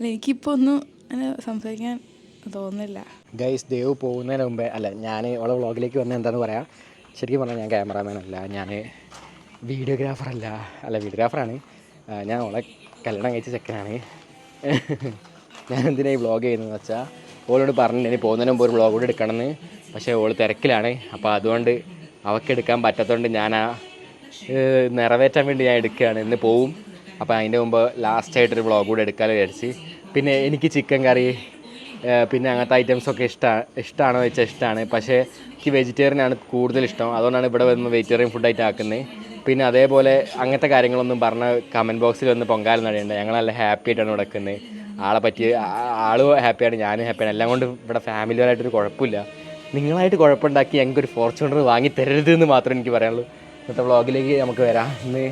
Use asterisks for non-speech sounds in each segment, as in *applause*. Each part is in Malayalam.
എനിക്കിപ്പോൾ ഒന്നും അങ്ങനെ സംസാരിക്കാൻ തോന്നുന്നില്ല. ഗൈസ് ദേവ് പോകുന്നതിന് മുമ്പേ അല്ല ഞാൻ ഓളെ വ്ളോഗിലേക്ക് വന്ന എന്താന്ന് പറയാം. ശരിക്കും പറഞ്ഞാൽ ഞാൻ ക്യാമറാമാൻ അല്ല ഞാൻ വീഡിയോഗ്രാഫർ അല്ല അല്ല വീഡിയോഗ്രാഫറാണ് ഞാൻ ഓളെ കല്യാണം കഴിച്ച ചെക്കനാണ്. ഞാൻ എന്തിനാണ് ഈ വ്ളോഗ് ചെയ്യുന്നതെന്ന് വെച്ചാൽ ഓളോട് പറഞ്ഞിട്ട് പോകുന്നതിന് മുമ്പ് ഒരു വ്ളോഗ് കൂടി എടുക്കണമെന്ന്. പക്ഷേ ഓൾ തിരക്കിലാണ്. അപ്പോൾ അതുകൊണ്ട് അവക്കെടുക്കാൻ പറ്റാത്തതുകൊണ്ട് ഞാൻ ആ നിറവേറ്റാൻ വേണ്ടി ഞാൻ എടുക്കുകയാണ്. ഇന്ന് പോവും. അപ്പോൾ അതിന്റെ മുമ്പ് ലാസ്റ്റായിട്ടൊരു വ്ളോഗ് കൂടെ എടുക്കാമെന്ന് വിചാരിച്ച്. പിന്നെ എനിക്ക് ചിക്കൻ കറി പിന്നെ അങ്ങനത്തെ ഐറ്റംസ് ഒക്കെ ഇഷ്ടമാണ് ഇഷ്ടമാണോ വെച്ചാൽ ഇഷ്ടമാണ് പക്ഷേ എനിക്ക് വെജിറ്റേറിയൻ ആണ് കൂടുതൽ ഇഷ്ടം. അതുകൊണ്ടാണ് ഇവിടെ വന്ന് വെജിറ്റേറിയൻ ഫുഡായിട്ട് ആക്കുന്നത് പിന്നെ അതേപോലെ അങ്ങനത്തെ കാര്യങ്ങളൊന്നും പറഞ്ഞ കമന്റ് ബോക്സിൽ വന്ന് പൊങ്കാലം നടയുണ്ട് ഞങ്ങൾ നല്ല ഹാപ്പി ആയിട്ടാണ് നടക്കുന്നത് ആളെ പറ്റി ആളും ഹാപ്പിയാണ് ഞാനും ഹാപ്പിയാണ് എല്ലാം കൊണ്ട് ഇവിടെ ഫാമിലിയായിട്ടൊരു കുഴപ്പമില്ല. നിങ്ങളായിട്ട് കുഴപ്പമുണ്ടാക്കി ഞങ്ങൾക്കൊരു ഫോർച്യൂണർ വാങ്ങി തരരുത് എന്ന് മാത്രമേ എനിക്ക് പറയാനുള്ളൂ. ഇന്നത്തെ വ്ളോഗിലേക്ക് നമുക്ക് വരാം. ഇന്ന്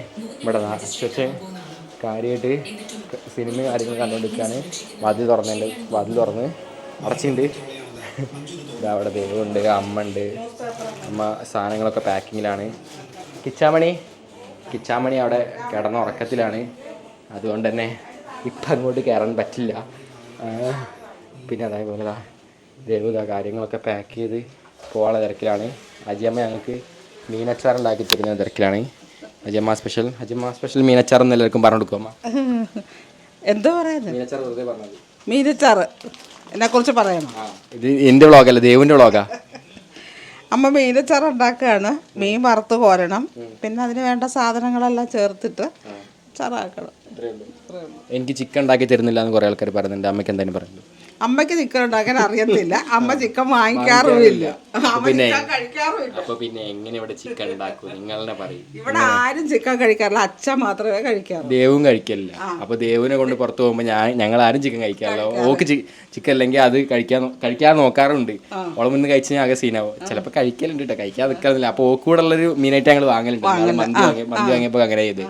ഇവിടെ പക്ഷേ കാര്യമായിട്ട് സിനിമ കാര്യങ്ങൾ കണ്ടുകൊണ്ടിരിക്കുകയാണ്. വാതിൽ തുറന്നുണ്ട് വാതിൽ തുറന്ന് അടച്ചിട്ടുണ്ട്. ഇതാ അവിടെ ദൈവമുണ്ട് അമ്മ ഉണ്ട് അമ്മ സാധനങ്ങളൊക്കെ പാക്കിങ്ങിലാണ്. കിച്ചാമണി കിച്ചാമണി അവിടെ കിടന്ന ഉറക്കത്തിലാണ്. അതുകൊണ്ട് തന്നെ ഇപ്പം അങ്ങോട്ട് കയറാൻ പറ്റില്ല. പിന്നെ അതേപോലെ ദേവുത കാര്യങ്ങളൊക്കെ പാക്ക് ചെയ്ത് പോകാനുള്ള തിരക്കിലാണ്. അജിയമ്മ ഞങ്ങൾക്ക് മീനച്ചാർ ഉണ്ടാക്കി തരുന്ന തിരക്കിലാണ്. അജിയമ്മ സ്പെഷ്യൽ അജമ്മ സ്പെഷ്യൽ മീനച്ചാർ എന്ന് എല്ലാവർക്കും പറഞ്ഞു കൊടുക്കും അമ്മ? *laughs* എന്താ പറയുന്നത് മീനച്ചാർ വെറുതെ പറഞ്ഞത് മീനച്ചാറ്. എന്നെ കുറിച്ച് പറയണം? ആ ഇത് എന്റെ വ്ളോഗല്ല ദേവുവിന്റെ വ്ളോഗാ? അമ്മ മീനച്ചാർ ഉണ്ടാക്കുകയാണ് മീൻ വറുത്ത് കോരണം. പിന്നെ അതിന് വേണ്ട സാധനങ്ങളെല്ലാം ചേർത്തിട്ട് ചറാക്കണം. എനിക്ക് ചിക്കൻ ഉണ്ടാക്കി തരുന്നില്ല എന്ന് കുറേ ആൾക്കാർ പറയുന്നുണ്ട്. അമ്മയ്ക്ക് എന്തായാലും പറയുന്നത് അമ്മയ്ക്ക് ചിക്കൻ ഉണ്ടാക്കാൻ അറിയത്തില്ല. അമ്മ ചിക്കൻ വാങ്ങിക്കാറുമില്ല. പിന്നെ അപ്പൊ എങ്ങനെ ഇവിടെ ചിക്കൻ ഉണ്ടാക്കും? നിങ്ങളെ പറയും. ഇവിടെ ആരും ചിക്കൻ കഴിക്കാറില്ല. അച്ഛൻ മാത്രമേ കഴിക്കാറു ദേവും കഴിക്കില്ല അപ്പൊ ദേവിനെ കൊണ്ട് പുറത്തു പോകുമ്പോ ഞാൻ ഞങ്ങൾ ആരും ചിക്കൻ കഴിക്കാറില്ല. ഓക്ക് ചിക്കൻ അല്ലെങ്കിൽ അത് കഴിക്കാൻ കഴിക്കാൻ നോക്കാറുണ്ട്. ഓളം ഇന്ന് കഴിച്ച് ഞാൻ ആകെ സീനാവും. ചിലപ്പോ കഴിക്കലുണ്ട് കേട്ടോ കഴിക്കാൻ നിൽക്കാറില്ല. അപ്പൊ ഓക്ക് കൂടെ ഉള്ളൊരു മീനായിട്ട് ഞങ്ങൾ വാങ്ങലുണ്ട്. മന്തി വാങ്ങി മന്തി വാങ്ങിയപ്പോൾ അങ്ങനെ ചെയ്ത്.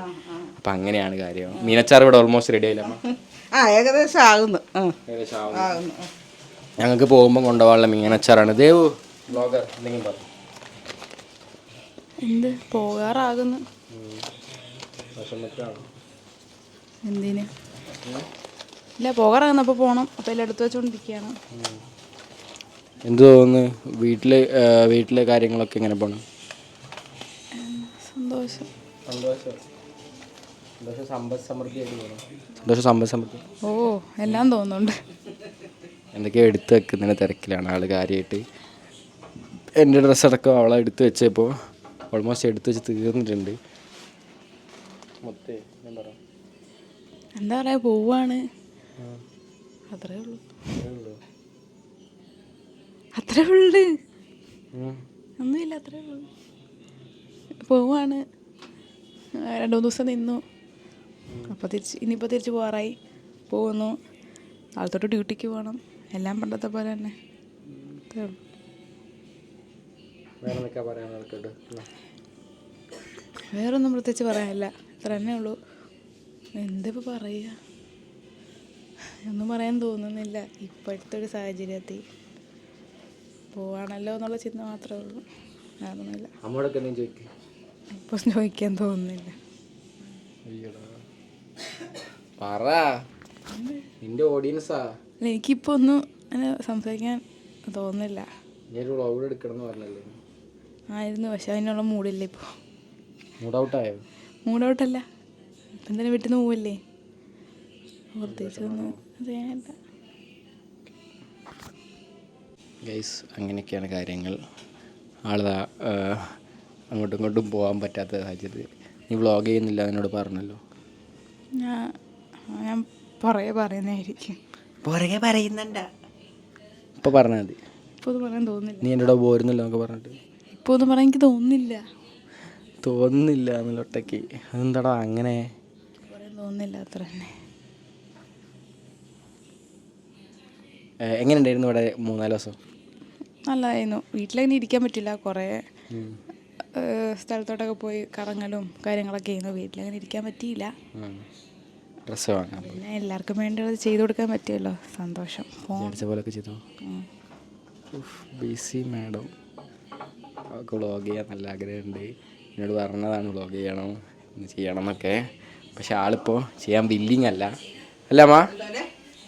അപ്പൊ അങ്ങനെയാണ് കാര്യം. മീനച്ചാർ ഇവിടെ ഓൾമോസ്റ്റ് റെഡി ആയില്ല ആ ഏകദേശം ആകുന്നു. ആ. ആകുന്നു ഞങ്ങൾക്ക് പോകുമ്പോൾ കൊണ്ടുപോകാനുള്ള മീനച്ചാറാണ് ദേവു ബ്ലോഗർ എന്തെങ്കിലും പറഞ്ഞു എന്ത്? പോകാറാകുന്നു. എന്തിന്? ഇല്ല പോകാറാകുന്നു. അപ്പോൾ പോകണം അപ്പോൾ എല്ലാം എടുത്തു വെച്ചുകൊണ്ടിരിക്കുകയാണ്. എന്ത് തോന്നുന്നു? വീട്ടിൽ വീട്ടിലെ കാര്യങ്ങളൊക്കെ എങ്ങനെ പോണം? സന്തോഷം. സന്തോഷം. സന്തോഷം സമ്പദ് സമൃദ്ധി ഓ എല്ലാം തോന്നുന്നുണ്ട്. എന്തൊക്കെയോ എടുത്ത് വെക്കുന്നതിന് തിരക്കിലാണ് ആൾ കാര്യമായിട്ട് എന്റെ ഡ്രസ്സടക്കം അവളെ എടുത്ത് വെച്ചപ്പോൾ ഓൾമോസ്റ്റ് എടുത്ത് വെച്ച് തീർന്നിട്ടുണ്ട്. എന്താ പറയാ പോവാണ്. അത്രേ ഉള്ളൂ. അത്രേ ഉള്ളു. ഒന്നുമില്ല അത്രേ ഉള്ളൂ. പോവാണ്. രണ്ടു രണ്ട് മൂന്ന് ദിവസം നിന്നു. അപ്പോൾ തിരിച്ച് ഇനിയിപ്പോൾ തിരിച്ച് പോകാറായി പോകുന്നു. നാളെ തൊട്ട് ഡ്യൂട്ടിക്ക് പോകണം എല്ലാം പണ്ടത്തെ പോലെ തന്നെ. അത്രേ ഉള്ളൂ. വേറൊന്നും പ്രത്യേകിച്ച് പറയാനില്ല. ഇത്ര തന്നെ ഉള്ളൂ. എന്തിപ്പോൾ പറയുക ഒന്നും പറയാൻ തോന്നുന്നില്ല. ഇപ്പോഴത്തെ ഒരു സാഹചര്യത്തിൽ പോവാണല്ലോ എന്നുള്ള ചിന്ത മാത്രമേ ഉള്ളൂ. വേറൊന്നുമില്ല. ഇപ്പോൾ ചോദിക്കാൻ തോന്നുന്നില്ല. പറ. നിന്റെ ഓഡിയൻസാ എനിക്കിപ്പോ ഒന്നും അങ്ങനെ സംസാരിക്കാൻ തോന്നില്ല വ്ളോഗ് പറഞ്ഞല്ലേ ആയിരുന്നു പക്ഷെ അതിനുള്ള മൂഡില്ല ഇപ്പോൾ മൂഡ് ഔട്ടായോ മൂഡ് ഔട്ടല്ല ഇപ്പം എന്തിനാ വീട്ടിൽ നിന്ന് പോവല്ലേ? പ്രത്യേകിച്ച് ഒന്നും ചെയ്യാനില്ല. ഗൈസ് അങ്ങനെയൊക്കെയാണ് കാര്യങ്ങൾ. ആളതാ അങ്ങോട്ടും ഇങ്ങോട്ടും പോകാൻ പറ്റാത്ത സാഹചര്യത്തിൽ. നീ വ്ളോഗ് ചെയ്യുന്നില്ല എന്നോട് പറഞ്ഞല്ലോ. ഞാൻ ഞാൻ പുറകെ പറയുന്നതായിരിക്കും. പുറകെ പറയുന്നുണ്ട. ഇപ്പൊ പറഞ്ഞാൽ മതി. ഇപ്പോൾ ഒന്നും പറയാൻ തോന്നുന്നില്ല. നീ എന്നോട് പോരുന്നല്ലോ എന്നൊക്കെ പറഞ്ഞിട്ട്. ഇപ്പോൾ ഒന്നും പറയാൻ എനിക്ക് തോന്നുന്നില്ല. തോന്നുന്നില്ല എന്നുള്ള അതെന്താടാ അങ്ങനെ? പറയാൻ തോന്നുന്നില്ല അത്ര തന്നെ. എങ്ങനെ എങ്ങനെയുണ്ടായിരുന്നു ഇവിടെ മൂന്നാൽ ദിവസം? നല്ലതായിരുന്നു വീട്ടിലങ്ങനെ ഇരിക്കാൻ പറ്റില്ല കുറേ. സ്ഥലത്തോട്ടൊക്കെ പോയി കറങ്ങലും കാര്യങ്ങളൊക്കെ ആയിരുന്നു. വീട്ടിലങ്ങനെ ഇരിക്കാൻ പറ്റിയില്ല. ഡ്രസ്സ് വാങ്ങാൻ പിന്നെ എല്ലാവർക്കും വേണ്ടി അത് ചെയ്തു കൊടുക്കാൻ പറ്റിയല്ലോ സന്തോഷം. വിചാരിച്ച പോലൊക്കെ ചെയ്തു. ബിസി മാഡം അവൾക്ക് വ്ളോഗ് ചെയ്യാൻ നല്ല ആഗ്രഹമുണ്ട്. എന്നോട് പറഞ്ഞതാണ് വ്ളോഗ് ചെയ്യണം ഇന്ന് ചെയ്യണം എന്നൊക്കെ പക്ഷെ ആളിപ്പോൾ ചെയ്യാൻ വില്ലിങ് അല്ല. അല്ല അമ്മ?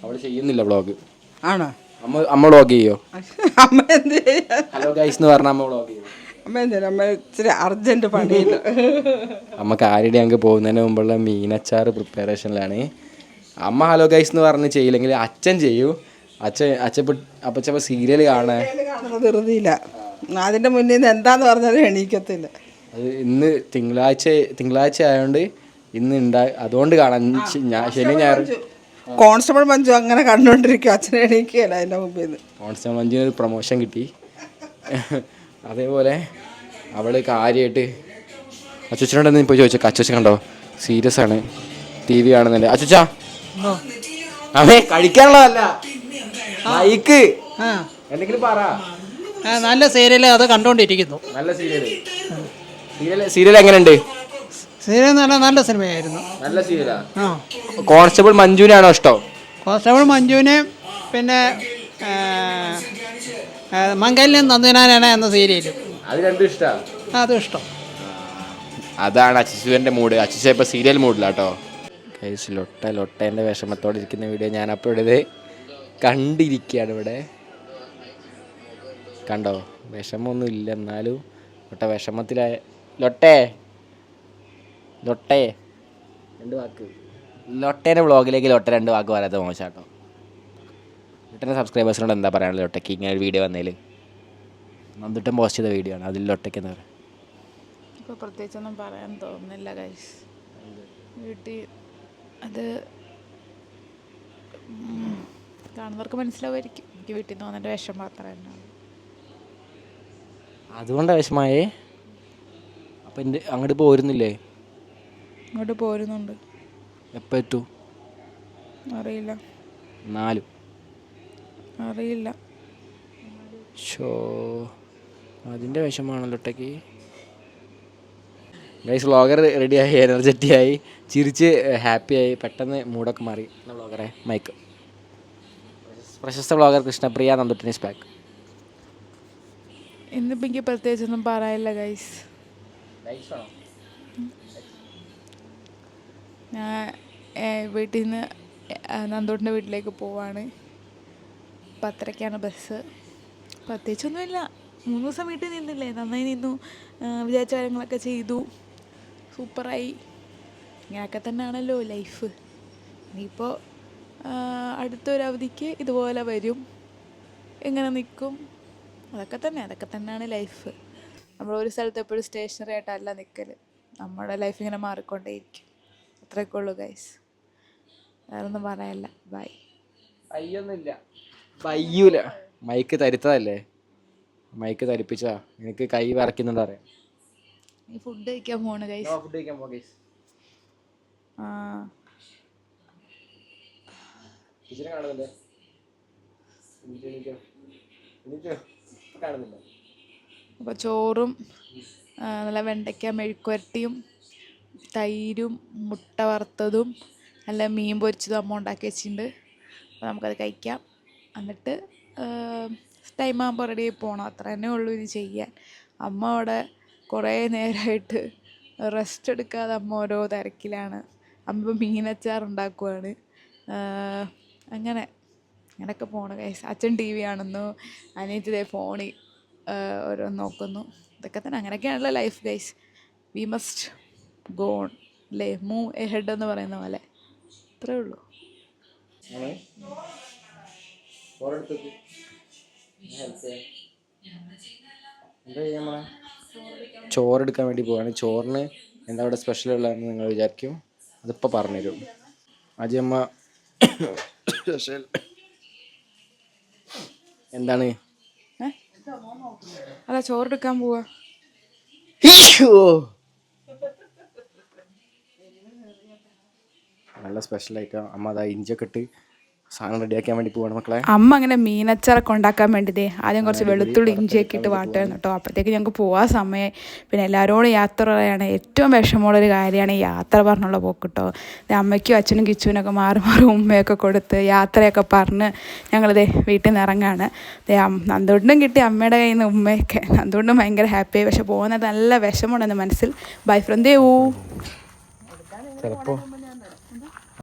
അവൾ ചെയ്യുന്നില്ല വ്ളോഗ് ആണോ? അമ്മ അമ്മ വ്ളോഗ് ചെയ്യോ? ഹലോ ഗൈസ് എന്ന് പറഞ്ഞാൽ അമ്മ വ്ളോഗ് ചെയ്യോ? അമ്മ എന്തിനാ? അമ്മ ഇച്ചിരി അർജന്റ് പണിയില്ല? അമ്മ കാരിടി അങ്ങ് പോകുന്നതിന് മുമ്പുള്ള മീനച്ചാറ് പ്രിപ്പറേഷനിലാണ് അമ്മ ഹലോ ഗൈസ് എന്ന് പറഞ്ഞ് ചെയ്യില്ലെങ്കിൽ അച്ഛൻ ചെയ്യൂ. അച്ഛൻ അച്ഛൻ അപ്പച്ചപ്പ സീരിയൽ കാണാൻ. കാണുന്നത് ധൃതിയില്ല. അതിന്റെ മുന്നിൽ നിന്ന് എന്താന്ന് പറഞ്ഞാലും എണീക്കത്തില്ല. അത് ഇന്ന് തിങ്കളാഴ്ച തിങ്കളാഴ്ച ആയതുകൊണ്ട് ഇന്ന് ഉണ്ടാ അതുകൊണ്ട് കാണാൻ ഞാൻ ശനി ഞായർ കോൺസ്റ്റബിൾ മഞ്ജു. അങ്ങനെ കണ്ടോണ്ടിരിക്കും. അച്ഛനെ എണീക്കുകയല്ല അതിന്റെ മുമ്പിൽ നിന്ന് കോൺസ്റ്റബിൾ മഞ്ജുവിന് ഒരു പ്രൊമോഷൻ കിട്ടി. അതേപോലെ അവൾ കാര്യമായിട്ട് അച്ചുച്ചനോട് പോയി ചോദിച്ചോ. അച്ചുച്ച കണ്ടോ? സീരിയസ് ആണ്. ടി വി കാണുന്നുണ്ട്. അച്ചുച്ച. അവേ കഴിക്കാനുള്ളതല്ല. മൈക്ക്. എന്തെങ്കിലും പറ. നല്ല സീരിയൽ അത് കണ്ടോണ്ടിരിക്കുന്നു. നല്ല സീരിയൽ സീരിയൽ സീരിയൽ എങ്ങനെയുണ്ട്? സീരിയൽ എന്ന് പറഞ്ഞാൽ നല്ല സിനിമയായിരുന്നു. നല്ല സീരിയലാ? കോൺസ്റ്റബിൾ മഞ്ജുവിനാണോ ഇഷ്ടം? കോൺസ്റ്റബിൾ മഞ്ജുവിനെ പിന്നെ മംഗല്യം നന്ദിനാനാണ് എന്ന സീരിയലും. അത് രണ്ടും ഇഷ്ടമാണ് അതും ഇഷ്ടം. അതാണ് അച്ചുസുവിന്റെ മൂഡ്. അച്ചുസു ഇപ്പോൾ സീരിയൽ മൂഡിലാട്ടോ. കൈസ് ലൊട്ട ലൊട്ടേന്റെ വിഷമത്തോടെ ഇരിക്കുന്ന വീഡിയോ ഞാൻ അപ്പോൾ ഇത് കണ്ടിരിക്കുകയാണ് ഇവിടെ. കണ്ടോ? വിഷമമൊന്നും ഇല്ല. എന്നാലും ലൊട്ട വിഷമത്തിലായ ലൊട്ടേ. ലൊട്ടേ. രണ്ട് വാക്ക്. ലൊട്ടേന്റെ വ്ളോഗിലേക്ക് ലൊട്ട രണ്ട് വാക്ക് പറയാത്ത മോശമാട്ടോ ലൊട്ടേന്റെ സബ്സ്ക്രൈബേഴ്സിനോട് എന്താ പറയാനുള്ളത് ലൊട്ടയ്ക്ക് ഇങ്ങനെ ഒരു വീഡിയോ വന്നതിൽ നന്ദിട്ടം പോസ്റ്റ് ചെയ്ത വീഡിയോ ആണ്. അതിൽ ഒട്ടയ്ക്ക് എന്ന് പറയാം? ഇപ്പോൾ പ്രത്യേകിച്ചൊന്നും പറയാൻ തോന്നുന്നില്ല ഗൈസ് വീട്ടിൽ അത് കാണുന്നവർക്ക് മനസ്സിലാവുമായിരിക്കും. എനിക്ക് വീട്ടിൽ നിന്ന് തോന്നേണ്ട വിഷം മാത്രമേ അതുകൊണ്ട് അതുകൊണ്ടാണ് വിഷമായേ? അപ്പം എന്റെ അങ്ങോട്ട് പോരുന്നില്ലേ? ഇങ്ങോട്ട് പോരുന്നുണ്ട്. എപ്പോൾ എത്തും? അറിയില്ല. നാലും. അറിയില്ല. ഷോ അതിന്റെ വിഷമാണല്ലോ ഒട്ടയ്ക്ക് ഗൈസ് വ്ളോഗർ റെഡിയായി എനർജറ്റിയായി ചിരിച്ച് ഹാപ്പിയായി പെട്ടെന്ന് മൂഡൊക്കെ മാറി. വ്ളോഗറെ മൈക്ക് പ്രശസ്ത വ്ളോഗർ കൃഷ്ണപ്രിയ നന്ദുട്ടിനിസ് പാക്ക് ഇന്നിപ്പോൾ എനിക്ക് പ്രത്യേകിച്ചൊന്നും പറയാനില്ല ഗൈസ് ഞാൻ വീട്ടിൽ നിന്ന് നന്ദോട്ടിന്റെ വീട്ടിലേക്ക് പോവാണ്. പത്തരയ്ക്കാണ് ബസ് പ്രത്യേകിച്ചൊന്നുമില്ല. മൂന്ന് ദിവസം വീട്ടിൽ നിന്നില്ലേ? നന്നായി നിന്നു. വിചാരിച്ച കാര്യങ്ങളൊക്കെ ചെയ്തു. സൂപ്പറായി. ഇങ്ങനെയൊക്കെ തന്നെയാണല്ലോ ലൈഫ്. ഇനിയിപ്പോൾ അടുത്തൊരു അവധിക്ക് ഇതുപോലെ വരും. എങ്ങനെ നിൽക്കും അതൊക്കെ തന്നെ അതൊക്കെ തന്നെയാണ് ലൈഫ്. നമ്മൾ ഒരു സ്ഥലത്ത് എപ്പോഴും സ്റ്റേഷനറി ആയിട്ടല്ല നിൽക്കൽ നമ്മുടെ ലൈഫ് ഇങ്ങനെ മാറിക്കൊണ്ടേയിരിക്കും. അത്രയൊക്കെ ഉള്ളൂ ഗൈസ്. വേറെ ഒന്നും പറയാനില്ല. ബൈ. അയ്യൊന്നുമില്ല പയ്യൂല മൈക്ക് തരുത്തതല്ലേ? മൈക്ക് തരിപ്പിച്ചാ എനിക്ക് കൈ വിറയ്ക്കുന്നുണ്ട് അറിയാം. ഫുഡ് കഴിക്കാൻ പോണ് ഗൈസ് ഫുഡ് കഴിക്കാൻ പോ ഗൈസ് ആ. ടീച്ചറെ കാണുന്നില്ലേ എനിക്ക് എനിക്ക് എനിക്ക് കാണുന്നില്ല അപ്പോൾ ചോറും നല്ല വെണ്ടയ്ക്ക മെഴുക്കുവരട്ടിയും തൈരും മുട്ട വറുത്തതും നല്ല മീൻ പൊരിച്ചതും അമ്മ ഉണ്ടാക്കി വെച്ചിട്ടുണ്ട്. അപ്പോൾ നമുക്കത് കഴിക്കാം. എന്നിട്ട് ടൈം ആകുമ്പോൾ റെഡി ആയി പോകണം അത്ര തന്നെ ഉള്ളൂ ഇനി ചെയ്യാൻ. അമ്മ അവിടെ കുറേ നേരമായിട്ട് റെസ്റ്റ് എടുക്കാതെ അമ്മ ഓരോ തിരക്കിലാണ്. അമ്മ മീനച്ചാർ ഉണ്ടാക്കുവാണ്. അങ്ങനെ അങ്ങനെയൊക്കെ പോണു കേസ് അച്ഛൻ ടി വി ആണെന്നു അനിയത്തിതേ ഫോണിൽ ഓരോ നോക്കുന്നു. ഇതൊക്കെ തന്നെ അങ്ങനെയൊക്കെയാണല്ലോ life guys we must go അല്ലേ? മൂവ് എ ഹെഡ് എന്ന് പറയുന്ന പോലെ. അത്രേ ഉള്ളൂ. ചോറെടുക്കാൻ വേണ്ടി പോവാണ്. ചോറിന് എന്താ അവിടെ സ്പെഷ്യൽ ഉള്ളതെന്ന് നിങ്ങൾ വിചാരിക്കും. അതിപ്പോൾ പറഞ്ഞുതരും. അജിയമ്മ സ്പെഷ്യൽ എന്താണ്? അതാ ചോറെടുക്കാൻ പോവാ. നല്ല സ്പെഷ്യൽ ആയിക്കാം അമ്മ അതാ ഇഞ്ചൊക്കെ ഇട്ട് സാധനം റെഡിയാക്കാൻ വേണ്ടി പോവാണ് മക്കളെ. അമ്മ അങ്ങനെ മീനച്ചറൊക്കെ ഉണ്ടാക്കാൻ വേണ്ടിതേ ആദ്യം കുറച്ച് വെളുത്തുള്ളി ഇഞ്ചിയൊക്കെ ഇട്ട് വാട്ടുമായിരുന്നു കേട്ടോ. അപ്പോഴത്തേക്ക് ഞങ്ങൾക്ക് പോകാൻ സമയം. പിന്നെ എല്ലാവരോടും യാത്ര പറയാണ്. ഏറ്റവും വിഷമമുള്ളൊരു കാര്യമാണ് ഈ യാത്ര പറഞ്ഞുള്ള പോക്ക് കേട്ടോ. ദേ അമ്മയ്ക്കും അച്ഛനും കിച്ചുവിനൊക്കെ മാറി മാറി ഉമ്മയൊക്കെ കൊടുത്ത് യാത്രയൊക്കെ പറഞ്ഞ് ഞങ്ങളിതേ വീട്ടിൽ നിന്ന് ഇറങ്ങാണ്. ദേ നന്ദോട്ടിനും കിട്ടി അമ്മയുടെ കയ്യിൽ നിന്ന് ഉമ്മയൊക്കെ. നന്ദോട്ടിനും ഭയങ്കര ഹാപ്പിയായി പക്ഷെ പോകുന്നത് നല്ല വിഷമമുണ്ടെന്ന് മനസ്സിൽ. ബൈ ഫ്രണ്ട് ദേവൂ ചിലപ്പോൾ